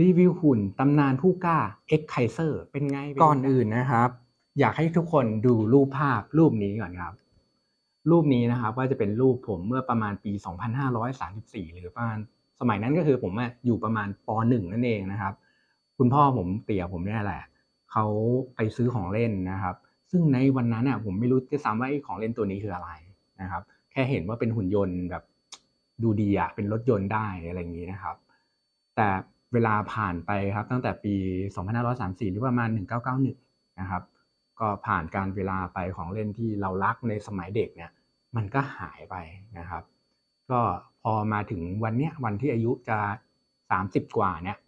รีวิวหุ่นตำนานผู้กล้า X Kaiser เป็นไงก่อนอื่นนะครับ อยากให้ทุกคนดูรูปภาพรูปนี้ก่อนครับ รูปนี้นะครับว่าจะเป็นรูปผมเมื่อประมาณปี 2534 หรือประมาณสมัยนั้นก็คือผมอะอยู่ประมาณป .1 นั่นเองนะครับ คุณพ่อผมเตี่ยผมเนี่ยแหละเขาไปซื้อของเล่นนะครับ ซึ่งในวันนั้นอะผมไม่รู้จะซ้ำว่าไอ้ของเล่นตัวนี้คืออะไรนะครับ แค่เห็นว่าเป็นหุ่นยนต์แบบดูดีอะเป็นรถยนต์ได้อะไรอย่างนี้นะครับ แต่ เวลาผ่านไปครับตั้งแต่ปี 2534 หรือประมาณ 1991 นะครับ ก็ผ่านการเวลาไปของเล่นที่เรารักในสมัยเด็กเนี่ยมันก็หายไปนะครับ ก็พอมาถึงวันเนี้ยวันที่อายุจะ 30 กว่าเนี่ย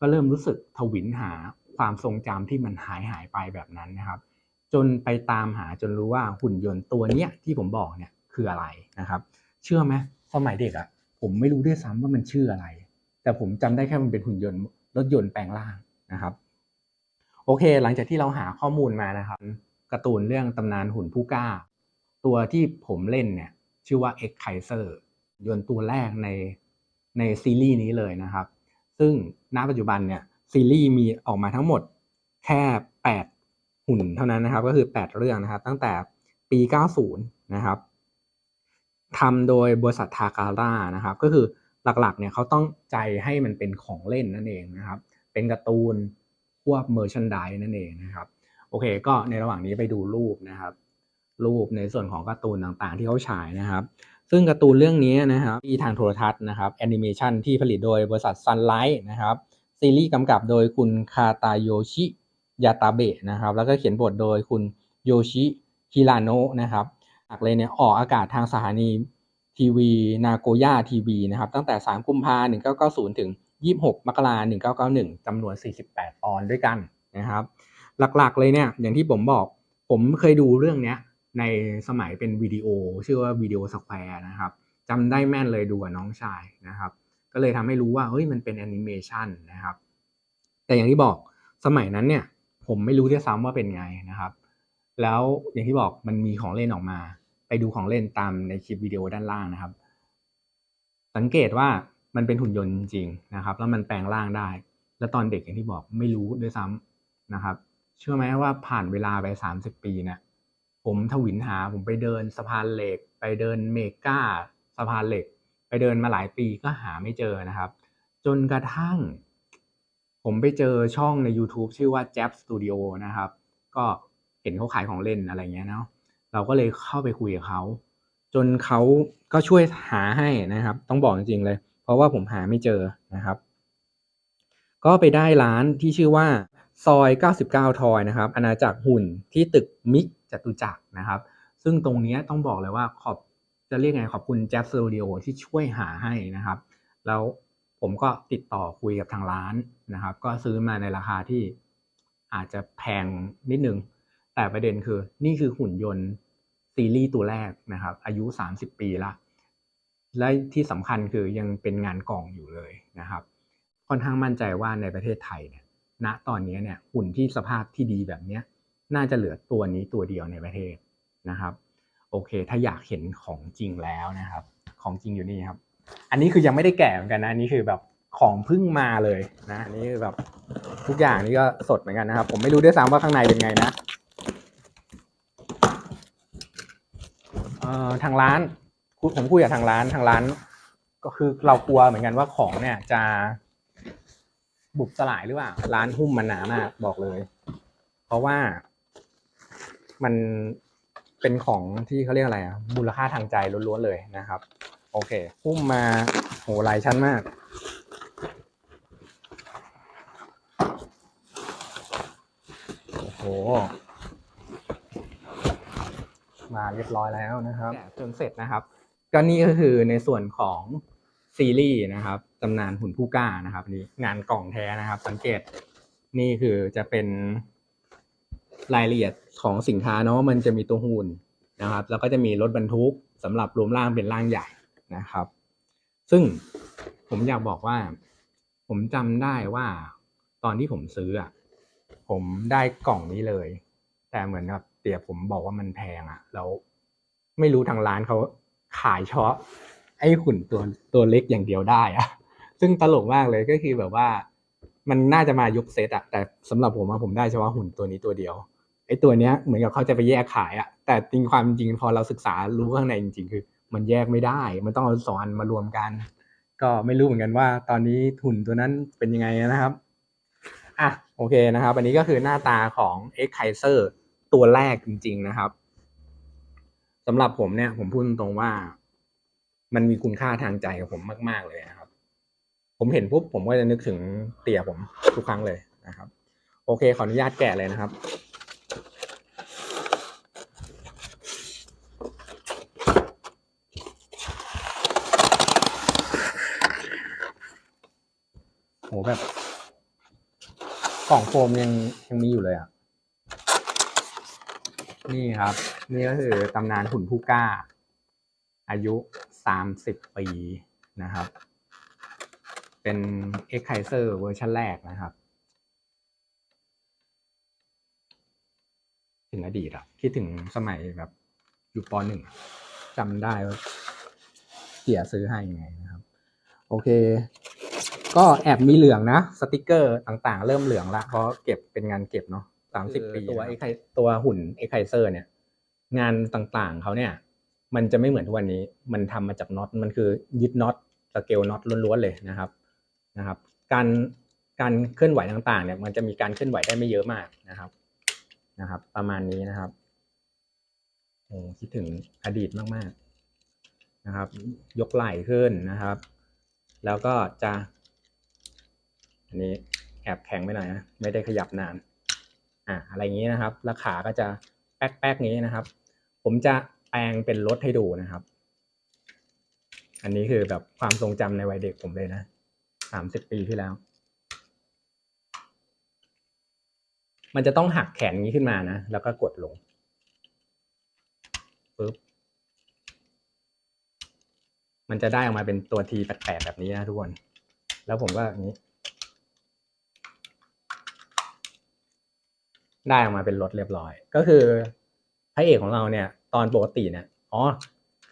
ก็เริ่มรู้สึกทวินหาความทรงจำที่มันหายหายไปแบบนั้นนะครับ จนไปตามหาจนรู้ว่าหุ่นยนต์ตัวเนี้ยที่ผมบอกเนี่ยคืออะไรนะครับ เชื่อไหมสมัยเด็กอะ่ะผมไม่รู้ด้วยซ้ำว่ามันชื่ออะไร แต่ผมจำได้แค่มันเป็นหุ่นยนต์รถยนต์แปลงร่างนะครับ โอเค หลังจากที่เราหาข้อมูลมานะครับการ์ตูนเรื่องตำนานหุ่นผู้กล้า ตัวที่ผมเล่นเนี่ยชื่อว่า X Kaiser ยนต์ตัวแรกในในซีรีส์นี้เลยนะครับ ซึ่งณปัจจุบันเนี่ยซีรีส์มีออกมาทั้งหมดแค่ 8 หุ่นเท่านั้นนะครับ ก็คือ 8 เรื่องนะครับ ตั้งแต่ปี 90 นะครับทำโดยบริษัททาการ่านะครับ ก็คือ หลักๆเนี่ยเขาต้องใจให้มันเป็นของเล่นนั่นเองนะครับ เป็นการ์ตูนพวกเมอร์ชันดายนั่นเองนะครับโอเค ก็ในระหว่างนี้ไปดูรูปนะครับ รูปในส่วนของการ์ตูนต่างๆ ที่เขาฉายนะครับ ซึ่งการ์ตูนเรื่องนี้นะครับที่ทางโทรทัศน์นะครับแอนิเมชันที่ผลิตโดยบริษัทซันไลท์นะครับซีรีส์กำกับโดยคุณคาตาโยชิยาตาเบะนะครับ แล้วก็เขียนบทโดยคุณโยชิฮิราโนะนะครับหลักเลยเนี่ยออกอากาศทางสถานี ทีวีนาโกย่าทีวีนะครับตั้งแต่ 3 กุมภาพันธ์1990 ถึง 26 มกราคม1991จำนวน 48 ตอนด้วยกันนะครับ หลักๆเลยเนี่ยอย่างที่ผมบอกผมเคยดูเรื่องเนี้ยในสมัยเป็นวิดีโอ ชื่อว่าวิดีโอสแควร์นะครับจำได้แม่นเลยดูกับน้องชายนะครับ ก็เลยทำให้รู้ว่าเฮ้ยมันเป็นแอนิเมชันนะครับ แต่อย่างที่บอกสมัยนั้นเนี่ยผมไม่รู้ที่ซ้ำว่าเป็นไงนะครับ แล้วอย่างที่บอกมันมีของเล่นออกมา ดูของเล่นตามในคลิปวิดีโอด้านล่างนะครับ สังเกตว่ามันเป็นหุ่นยนต์จริงนะครับ แล้วมันแปลงร่างได้ แล้วตอนเด็กอย่างที่บอกไม่รู้ด้วยซ้ำนะครับ เชื่อไหมว่าผ่านเวลาไปสามสิบปีเนี่ยผมทวินหาผมไปเดินสะพานเหล็ก ไปเดินเมกาสะพานเหล็ก ไปเดินมาหลายปีก็หาไม่เจอนะครับ จนกระทั่ง ผมไปเจอช่องใน YouTube ชื่อว่า Jab Studio นะครับ ก็เห็นเขาขายของเล่นอะไรเงี้ยเนาะ เราก็เลยเข้าไปคุยกับเขา จนเขาก็ช่วยหาให้นะครับ ต้องบอกจริงๆเลย เพราะว่าผมหาไม่เจอนะครับ ก็ไปได้ร้านที่ชื่อว่าซอย 99 ทอยนะครับ อาณาจักรหุ่นที่ตึกมิกจตุจักรนะครับ ซึ่งตรงนี้ต้องบอกเลยว่าขอบจะเรียกไงขอบคุณแจ๊บสตูดิโอที่ช่วยหาให้นะครับ แล้วผมก็ติดต่อคุยกับทางร้านนะครับ ก็ซื้อมาในราคาที่อาจจะแพงนิดนึง แต่ประเด็นคือนี่คือหุ่นยนต์ ซีรีส์ตัวแรกนะครับ อายุ 30 ปีละและที่สำคัญคือยังเป็นงานกล่องอยู่เลยนะครับ ค่อนข้างมั่นใจว่าในประเทศไทยเนี่ยณตอนนี้เนี่ยหุ่นที่สภาพที่ดีแบบเนี้ยน่าจะเหลือตัวนี้ตัวเดียวในประเทศนะครับ โอเค ถ้าอยากเห็นของจริงแล้วนะครับ ของจริงอยู่นี่ครับ อันนี้คือยังไม่ได้แกะเหมือนกันนะอันนี้คือแบบของเพิ่งมาเลยนะอันนี้คือแบบทุกอย่างนี่ก็สดเหมือนกันนะครับ ผมไม่รู้ด้วยซ้ำว่าข้างในเป็นไงนะ เอ่อทางร้านผมคุยกับทางร้านทางร้าน ก็คือเรากลัวเหมือนกันว่าของเนี่ยจะ บุบสลายหรือเปล่าร้านหุ้มมันหนามากบอกเลย เพราะว่ามันเป็นของที่เขาเรียกอะไรอะมูลค่าทางใจล้วนๆเลยนะครับ โอเค หุ้มมาโหหลายชั้นมาก โอ้โห มาเรียบร้อยแล้วนะครับจนเสร็จนะครับ ก็นี่ก็คือในส่วนของซีรีส์นะครับตำนานหุ่นผู้กล้านะครับนี่งานกล่องแท้นะครับ สังเกตนี่คือจะเป็นรายละเอียดของสินค้าเนาะมันจะมีตัวหุ่นนะครับ แล้วก็จะมีรถบรรทุกสำหรับรวมร่างเป็นร่างใหญ่นะครับ ซึ่งผมอยากบอกว่า ผมจำได้ว่าตอนที่ผมซื้ออะผมได้กล่องนี้เลย แต่เหมือนกับเตี๋ยผมบอกว่ามันแพงอะแล้วไม่รู้ทางร้านเขาขายเฉพาะไอ้หุ่นตัวตัวเล็กอย่างเดียวได้อะซึ่งตลกมากเลยก็คือแบบว่า มันน่าจะมายกเซตอะแต่สำหรับผมอะผมได้เฉพาะหุ่นตัวนี้ตัวเดียวไอ้ตัวเนี้ยเหมือนกับเขาจะไปแยกขายอะแต่จริงความจริงพอเราศึกษารู้ข้างในจริง ๆ คือ มันแยกไม่ได้ มันต้องเอาสองอันมารวมกัน ก็ไม่รู้เหมือนกันว่า ตอนนี้หุ่นตัวนั้นเป็นยังไงนะครับอะโอเคนะครับ อันนี้ก็คือหน้าตาของ X Kaiser ตัวแรกจริง ๆนะครับสำหรับผมเนี่ย ผมพูดตรงๆว่า มันมีคุณค่าทางใจกับผมมาก ๆ เลยนะครับ ผมเห็นปุ๊บผมก็จะนึกถึงเตี่ยผมทุกครั้งเลยนะครับ โอเค ขออนุญาตแกะเลยนะครับโหแบบกล่องโฟมยังยังมีอยู่เลยอะ นี่ครับ นี่ก็คือตำนานหุ่นผู้กล้า อายุสามสิบปีนะครับ เป็น X Kaiser เวอร์ชันแรกนะครับ ถึงอดีตอะคิดถึงสมัยแบบอยู่ปหนึ่งจำได้ว่าเสียซื้อให้ยังไงนะครับ โอเค ก็แอบมีเหลืองนะ สติกเกอร์ต่างๆ เริ่มเหลืองละเพราะเก็บเป็นงานเก็บเนาะ สามสิบปีตัวไอ้ไคตัวหุ่นไอ้ไคเซอร์ เนี่ย งานต่างๆเขาเนี่ย มันจะไม่เหมือนทุกวันนี้ มันทำมาจากน็อตมันคือยึดน็อตสเกลน็อตล้วนๆเลยนะครับนะครับ การการเคลื่อนไหวต่างๆ เนี่ย มันจะมีการเคลื่อนไหวได้ไม่เยอะมากนะครับนะครับ ประมาณนี้นะครับโอ้คิดถึงอดีตมากๆนะครับ ยกไหล่ขึ้นนะครับ แล้วก็จะ อันนี้แอบแข็งไปหน่อยนะไม่ได้ขยับนาน อ่าอะไรอย่างนี้นะครับแล้วขาก็จะแป๊กแป๊กนี้นะครับ ผมจะแปลงเป็นรถให้ดูนะครับ อันนี้คือแบบความทรงจำในวัยเด็กผมเลยนะสามสิบปีที่แล้ว มันจะต้องหักแขนนี้ขึ้นมานะ แล้วก็กดลงปึ๊บมันจะได้ออกมาเป็นตัวทีแปลกๆแบบนี้นะทุกคน แล้วผมก็อย่างนี้ ได้ออกมาเป็นรถเรียบร้อย ก็คือพระเอกของเราเนี่ยตอนปกติเนี่ยอ๋อ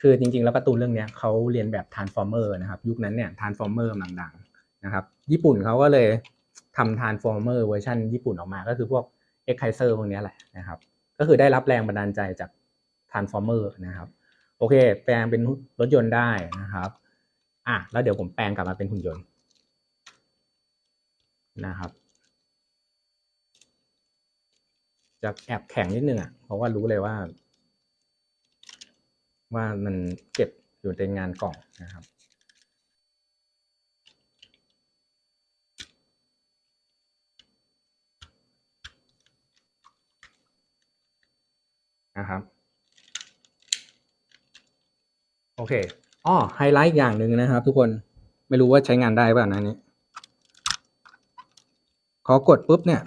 คือจริงๆแล้วกร์ตูนเรื่องเนี้ยเขาเรียนแบบ Transformer นะครับ ยุคนั้นเนี่ย Transformer กำลังดังนะครับ ญี่ปุ่นเขาก็เลยทำ Transformer เวอร์ชันญี่ปุ่นออกมาก็คือพวก X Kaiser พวกนี้แหละนะครับ ก็คือได้รับแรงบันดาลใจจาก Transformer นะครับ โอเค แปลงเป็นรถยนต์ได้นะครับอะแล้วเดี๋ยวผมแปลงกลับมาเป็นหุ่นยนต์นะครับ จะแอบแข็งนิดนึงอะ เพราะว่ารู้เลยว่า ว่ามันเก็บอยู่ในงานกล่องนะครับนะครับ โอเคอ้อไฮไลท์อย่างหนึ่งนะครับ ทุกคนไม่รู้ว่าใช้งานได้ป่ะนะนี้ขอกดปุ๊บเนี่ย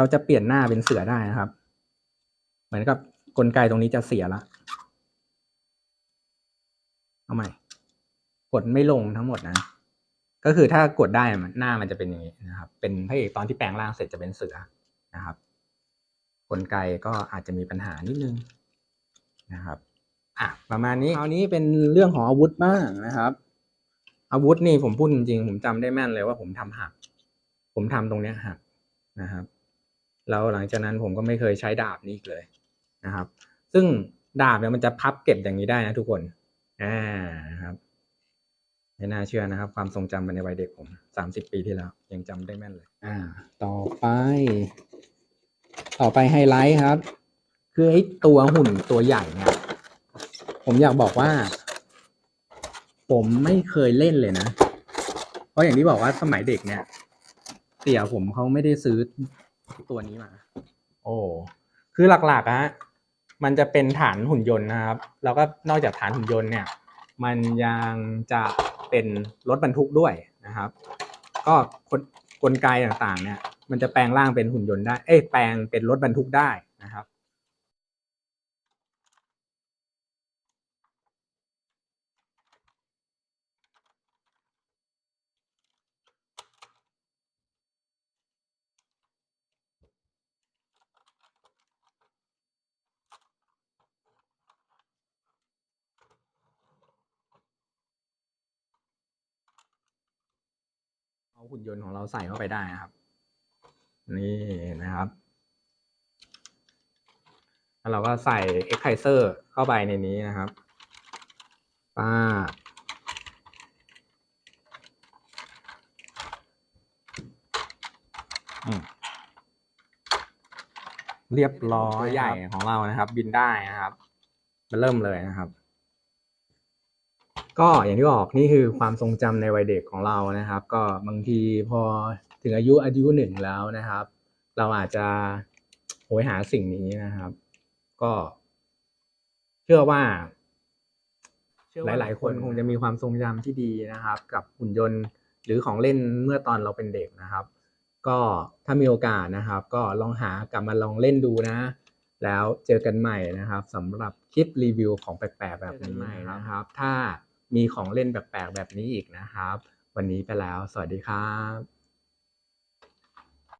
เขาจะเปลี่ยนหน้าเป็นเสือได้นะครับ เหมือนกับกลไกตรงนี้จะเสียละ เอาใหม่ กดไม่ลงทั้งหมดนะ ก็คือถ้ากดได้มันหน้ามันจะเป็นอย่างนี้นะครับ เป็นพระเอกตอนที่แปลงร่างเสร็จจะเป็นเสือนะครับ กลไกก็อาจจะมีปัญหานิดนึงนะครับอะประมาณนี้คราวนี้เป็นเรื่องของอาวุธบ้างนะครับ อาวุธนี่ผมพูดจริงๆผมจำได้แม่นเลยว่าผมทำหัก ผมทำตรงเนี้ยหักนะครับ แล้วหลังจากนั้นผมก็ไม่เคยใช้ดาบนี้อีกเลยนะครับ ซึ่งดาบเนี่ยมันจะพับเก็บอย่างนี้ได้นะทุกคนอ่านะครับไม่น่าเชื่อนะครับ ความทรงจำในวัยเด็กผมสามสิบปีที่แล้ว ยังจำได้แม่นเลย อ่า ต่อไป ต่อไปไฮไลท์ครับ คือไอ้ตัวหุ่นตัวใหญ่เนี่ยผมอยากบอกว่า ผมไม่เคยเล่นเลยนะ เพราะอย่างที่บอกว่าสมัยเด็กเนี่ยเตี่ยผมเขาไม่ได้ซื้อ ตัวนี้มา โอ้คือหลักๆอะฮะมันจะเป็นฐานหุ่นยนต์นะครับ แล้วก็นอกจากฐานหุ่นยนต์เนี่ย มันยังจะเป็นรถบรรทุกด้วยนะครับ ก็กกลไกต่างๆ เนี่ย มันจะแปลงร่างเป็นหุ่นยนต์ได้ เอ้ยแปลงเป็นรถบรรทุกได้นะครับ หุ่นยนต์ของเราใส่เข้าไปได้นะครับ นี่นะครับแล้วเราก็ใส่ e x c i s e r เข้าไปในนี้นะครับป้าเรียบร้อยใหญ่ของเรานะครับ บินได้นะครับมาเริ่มเลยนะครับ ก็อย่างที่บอกนี่คือความทรงจำในวัยเด็กของเรานะครับ ก็บางทีพอถึงอายุอายุหนึ่งแล้วนะครับ เราอาจจะโหยหาสิ่งนี้นะครับ ก็เชื่อว่าหลายๆคนคงจะมีความทรงจำที่ดีนะครับ กับหุ่นยนต์หรือของเล่นเมื่อตอนเราเป็นเด็กนะครับ ก็ถ้ามีโอกาสนะครับ ก็ลองหากลับมาลองเล่นดูนะ แล้วเจอกันใหม่นะครับสำหรับคลิปรีวิวของแปลกๆแบบนี้นะครับ ถ้ามีของเล่นแปลกๆแบบนี้อีกนะครับ วันนี้ไปแล้ว สวัสดีครับ